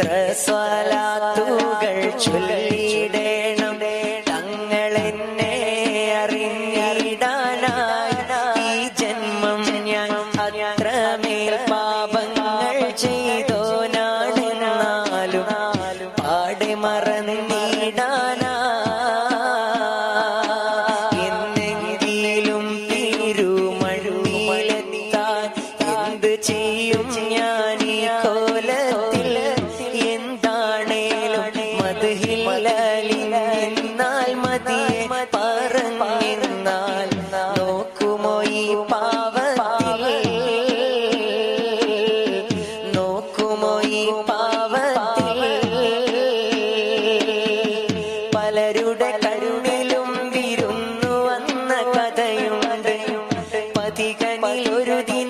എത്ര സ്വലാത്തുകൾ ചൊല്ലിടേണം തങ്ങൾ എന്നെ അറിഞ്ഞിടാനായി. ജന്മം ഞാൻ അത്രമേൽ പാപങ്ങൾ ചെയ്തോ ചെയ്തോനാണെന്നാലും പാടെ മറന്നിടാനാ എന്നെങ്കിലും തിരുമഴുമിലെത്താൻ എന്ത് ചെയ്യും ഞാൻ? ഹില്ലാലിന്നാൽ ഈ ഈ പലരുടെ കരുണിലും വന്ന കഥയുണ്ട് പതികനിൽ ഒരു ദിനം